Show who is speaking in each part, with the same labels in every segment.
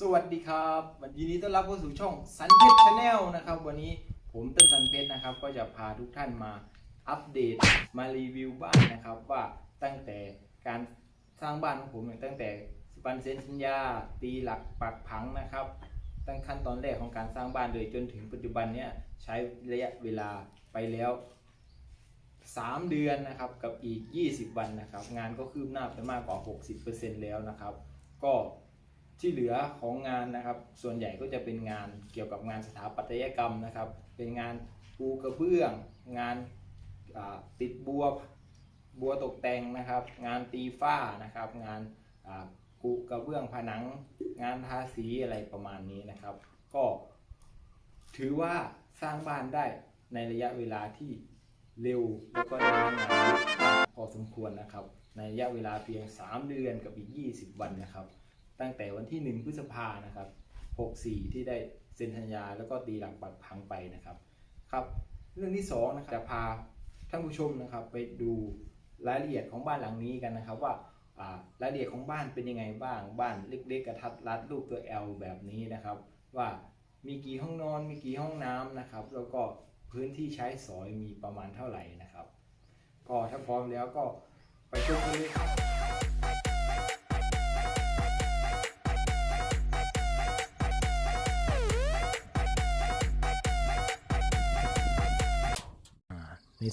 Speaker 1: สวัสดีครับวันยินดีต้อนรับเข้าสู่ช่องสันเพชรชาแนลนะครับ วันนี้ผมต้นสันเพชรนะครับ ก็จะพาทุกท่านมาอัปเดตมารีวิวบ้านนะครับ ว่าตั้งแต่การสร้างบ้านของผมตั้งแต่บันเซ็นสัญญา ตีหลักปักผังนะครับ ตั้งขั้นตอนแรกของการสร้างบ้านเลยจนถึงปัจจุบันเนี่ยใช้ระยะเวลาไปแล้ว 3 เดือนนะครับกับอีก 20 วันนะครับ งานก็คืบหน้าไปมากกว่า 60%แล้วนะครับ ก็ ที่เหลือของงานนะครับ ส่วนใหญ่ก็จะเป็นงานเกี่ยวกับงานสถาปัตยกรรมนะครับ เป็นงานปูกระเบื้อง งานาติดบัวบัวตกแต่งนะครับ งานตีฝ้านะครับ งานอ่ากุกระเบื้องผนัง งานทาสีอะไรประมาณนี้นะครับ ก็ ถือว่าสร้างบ้านได้ในระยะเวลาที่เร็วแล้วก็ได้งานพอสมควรนะครับ ในระยะเวลาเพียง 3 เดือนกับอีก 20 วันนะครับ ตั้งแต่วันที่ 1 พฤษภานะครับ 64 ที่ได้เซ็นสัญญาแล้วก็ตีหลังปักพังไปนะครับครับ เรื่องที่2นะครับจะพาท่านผู้ชมนะครับไปดูรายละเอียดของบ้านหลังนี้กันนะครับว่ารายละเอียดของบ้านเป็นยังไงบ้าง บ้านเล็กๆกระทัดรัดรูปตัว L แบบนี้นะครับ ว่ามีกี่ห้องนอน มีกี่ห้องน้ำนะครับ แล้วก็พื้นที่ใช้สอยมีประมาณเท่าไหร่นะครับ ก็ถ้าพร้อมแล้วก็ไปชมกันเลยครับ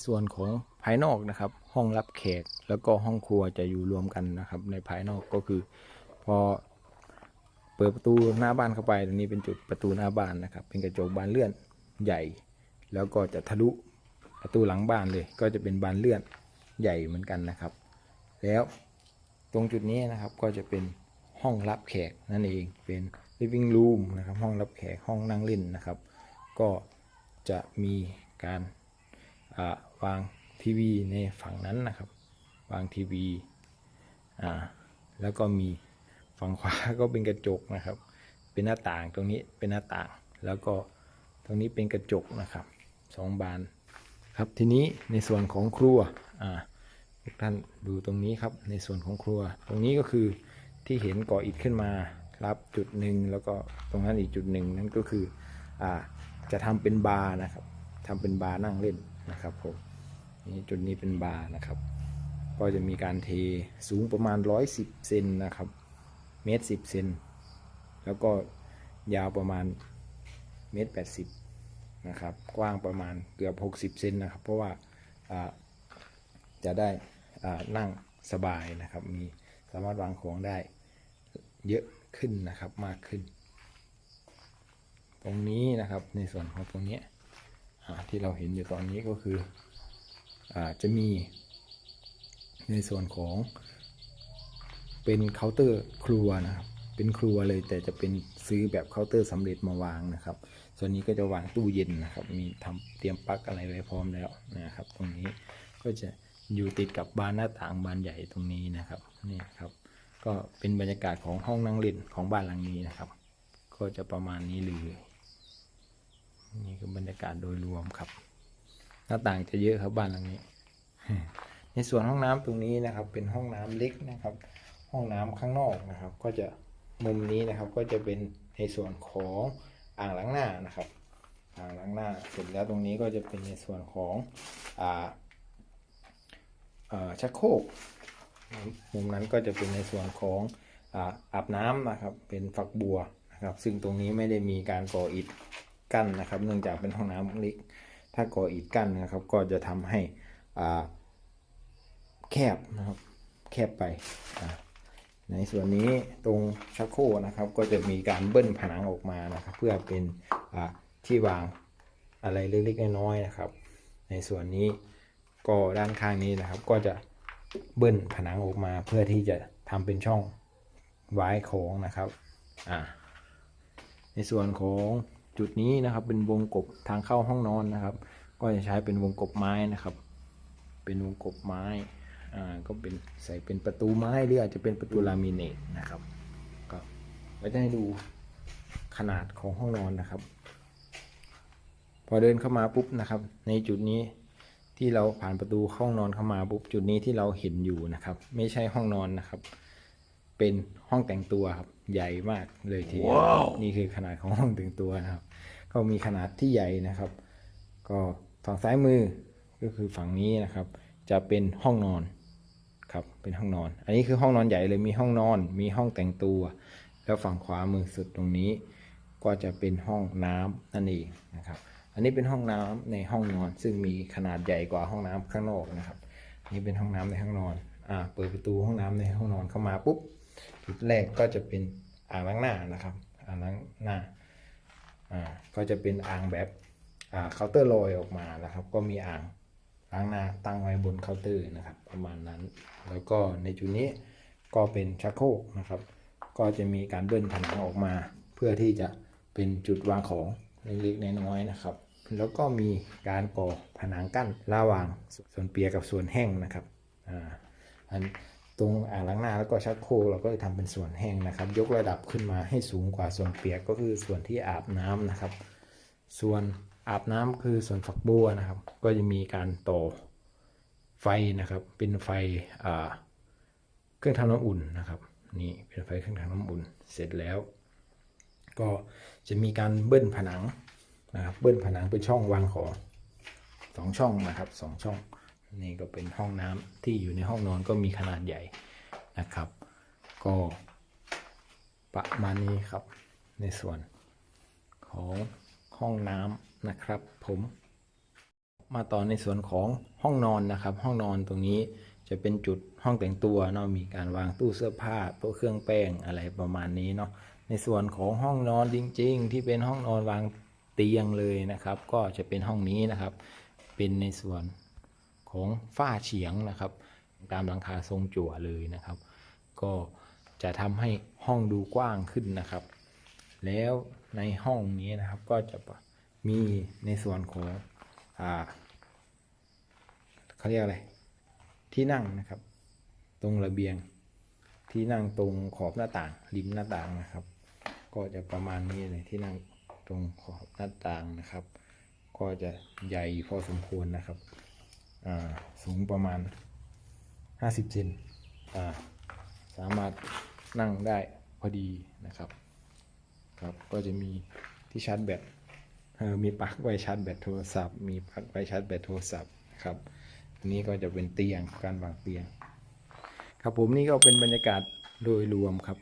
Speaker 1: ส่วนของภายนอกนะครับ ห้องรับแขกแล้วก็ห้องครัวจะอยู่รวมกันนะครับ ในภายนอกก็คือ พอเปิดประตูหน้าบ้านเข้าไปตรงนี้เป็นจุดประตูหน้าบ้านนะครับ เป็นกระจกบานเลื่อนใหญ่ แล้วก็จะทะลุประตูหลังบ้านเลย ก็จะเป็นบานเลื่อนใหญ่เหมือนกันนะครับ แล้วตรงจุดนี้นะครับก็จะเป็นห้องรับแขกนั่นเองเป็น living room นะครับห้องรับแขกห้องนั่งเล่นนะครับ ก็จะมีการ วางทีวีในฝั่งนั้นนะครับ วางทีวีอ่าแล้วก็มีฝั่งขวาก็เป็นกระจกนะครับ เป็นหน้าต่างตรงนี้เป็นหน้าต่าง แล้วก็ตรงนี้เป็นกระจกนะครับสองบานครับทีนี้ในส่วนของครัวอ่าทุกท่านดูตรงนี้ครับในส่วนของครัว ตรงนี้ก็คือที่เห็นก่ออิฐขึ้นมารับจุดหนึ่งแล้วก็ตรงนั้นอีกจุดหนึ่งนั่นก็คืออ่าจะทำเป็นบาร์นะครับทำเป็นบาร์นั่งเล่น นะครับผมนี่จุดนี้เป็นบาร์นะครับ ก็จะมีการเทสูงประมาณ 110เซนนะครับ เมตรสิบเซนแล้วก็ยาวประมาณเมตรแปดสิบนะครับ กว้างประมาณเกือบ 60เซนนะครับ เพราะว่าจะได้นั่งสบายนะครับ มีสามารถวางของได้เยอะขึ้นนะครับมากขึ้น ตรงนี้นะครับในส่วนของตรงนี้ ที่เราเห็นอยู่ตอนนี้ก็คืออจะมีในส่วนของเป็นเคาน์เตอร์ครัวนะครับ เป็นครัวเลยแต่จะเป็นซื้อแบบเคาน์เตอร์สำเร็จมาวางนะครับ ส่วนนี้ก็จะวางตู้เย็นนะครับ มีทำเตรียมปลั๊กอะไรไว้พร้อมแล้วนะครับ ตรงนี้ก็จะอยู่ติดกับบานหน้าต่างบานใหญ่ตรงนี้นะครับนี่ครับ ก็เป็นบรรยากาศของห้องนั่งเล่นของบ้านหลังนี้นะครับ ก็จะประมาณนี้เลย นี่คือบรรยากาศโดยรวมครับ หน้าต่างจะเยอะครับบ้านหลังนี้ ในส่วนห้องน้ำตรงนี้นะครับ เป็นห้องน้ำเล็กนะครับ ห้องน้ำข้างนอกนะครับ ก็จะมุมนี้นะครับก็จะเป็นในส่วนของอ่างล้างหน้านะครับ อ่างล้างหน้าเสร็จแล้วตรงนี้ก็จะเป็นในส่วนของอ่าชักโครกมุมนั้นก็จะเป็นในส่วนของอาอาบน้ำนะครับ เป็นฝักบัวนะครับ ซึ่งตรงนี้ไม่ได้มีการก่ออิฐ กั้นนะครับ เนื่องจากเป็นห้องน้ำเล็กถ้าก่ออิฐกั้นนะครับ ก็จะทำให้อ่าแคบนะครับ แคบไปในส่วนนี้ตรงชักโครกนะครับ ก็จะมีการเบิ้ลผนังออกมานะครับ เพื่อเป็นที่วางอะไรเล็กๆน้อยๆนะครับ ในส่วนนี้ก็ด้านข้างนี้นะครับ ก็จะเบิ้ลผนังออกมา เพื่อที่จะทำเป็นช่องไว้ของนะครับ อ่า ในส่วนของ จุดนี้นะครับเป็นวงกบทางเข้าห้องนอนนะครับ ก็จะใช้เป็นวงกบไม้นะครับ เป็นวงกบไม้อ่าก็เป็นใส่เป็นประตูไม้หรืออาจจะเป็นประตูลามิเนตนะครับก็ไว้ได้ดูขนาดของห้องนอนนะครับ พอเดินเข้ามาปุ๊บนะครับ ในจุดนี้ที่เราผ่านประตูห้องนอนเข้ามาปุ๊บจุดนี้ที่เราเห็นอยู่นะครับ ไม่ใช่ห้องนอนนะครับ เป็นห้องแต่งตัวครับ ใหญ่มากเลยทีเดียวนี่คือขนาดของห้องถึงตัวนะครับ ก็มีขนาดที่ใหญ่นะครับ ก็ฝั่งซ้ายมือก็คือฝั่งนี้นะครับ จะเป็นห้องนอนครับเป็นห้องนอน อันนี้คือห้องนอนใหญ่เลยมีห้องนอน มีห้องแต่งตัว แล้วฝั่งขวามือสุดตรงนี้ ก็จะเป็นห้องน้ำนั่นเองนะครับ อันนี้เป็นห้องน้ำในห้องนอน ซึ่งมีขนาดใหญ่กว่าห้องน้ำข้างนอกนะครับ นี่เป็นห้องน้ำในห้องนอนอ่าเปิดประตูห้องน้ำในห้องนอนเข้ามาปุ๊บ จุดแรกก็จะเป็นอ่างล้างหน้านะครับอ่างล้างหน้าอ่าก็จะเป็นอ่างแบบอ่าเคาน์เตอร์ลอยออกมานะครับ ก็มีอ่างล้างหน้าตั้งไว้บนเคาน์เตอร์นะครับ ประมาณนั้น แล้วก็ในจุดนี้ก็เป็นชักโครกนะครับ ก็จะมีการเบิ้ลผนังออกมา เพื่อที่จะเป็นจุดวางของเล็กๆน้อยๆนะครับ แล้วก็มีการก่อผนังกั้นระหว่างส่วนเปียกกับส่วนแห้งนะครับอ่าอัน ตรงอ่างล้างหน้าแล้วก็ชักโครกเราก็เลยทำเป็นส่วนแห้งนะครับ ยกระดับขึ้นมาให้สูงกว่าส่วนเปียกก็คือส่วนที่อาบน้ำนะครับ ส่วนอาบน้ำคือส่วนฝักบัวนะครับ ก็จะมีการต่อไฟนะครับ เป็นไฟเครื่องทำน้ำอุ่นนะครับนี่เป็นไฟเครื่องทำน้ำอุ่นเสร็จแล้ว ก็จะมีการเบิ้ลผนังนะครับเบิ้ลผนังเป็นช่องวางของสองช่องนะครับสองช่อง นี่ก็เป็นห้องน้ำที่อยู่ในห้องนอนก็มีขนาดใหญ่นะครับ ก็ประมาณนี้ครับ ในส่วนของห้องน้ำนะครับ ผมมาต่อในส่วนของห้องนอนนะครับ ห้องนอนตรงนี้จะเป็นจุดห้องแต่งตัวเนาะมีการวางตู้เสื้อผ้าโต๊ะเครื่องแป้งอะไรประมาณนี้เนาะในส่วนของห้องนอนจริง ๆ ที่เป็นห้องนอนวางเตียงเลยนะครับ ก็จะเป็นห้องนี้นะครับ เป็นในส่วน ของฝ้าเฉียงนะครับ ตามหลังคาทรงจั่วเลยนะครับ ก็จะทำให้ห้องดูกว้างขึ้นนะครับ แล้วในห้องนี้นะครับก็จะมีในส่วนของอ่าเขาเรียกอะไร ที่นั่งนะครับ ตรงระเบียงที่นั่งตรงขอบหน้าต่าง ริมหน้าต่างนะครับ ก็จะประมาณนี้เลยที่นั่งตรงขอบหน้าต่างนะครับ ก็จะใหญ่พอสมควรนะครับ สูงประมาณ 50เซนอ่าสามารถนั่งได้พอดีนะครับครับก็จะมีที่ชาร์จแบตเออมีปลั๊กไว้ชาร์จแบตโทรศัพท์มีปลั๊กไว้ชาร์จแบตโทรศัพท์ครับอันนี้ก็จะเป็นเตียงการวางเตียง ครับผมนี่ก็เป็นบรรยากาศโดยรวมครับ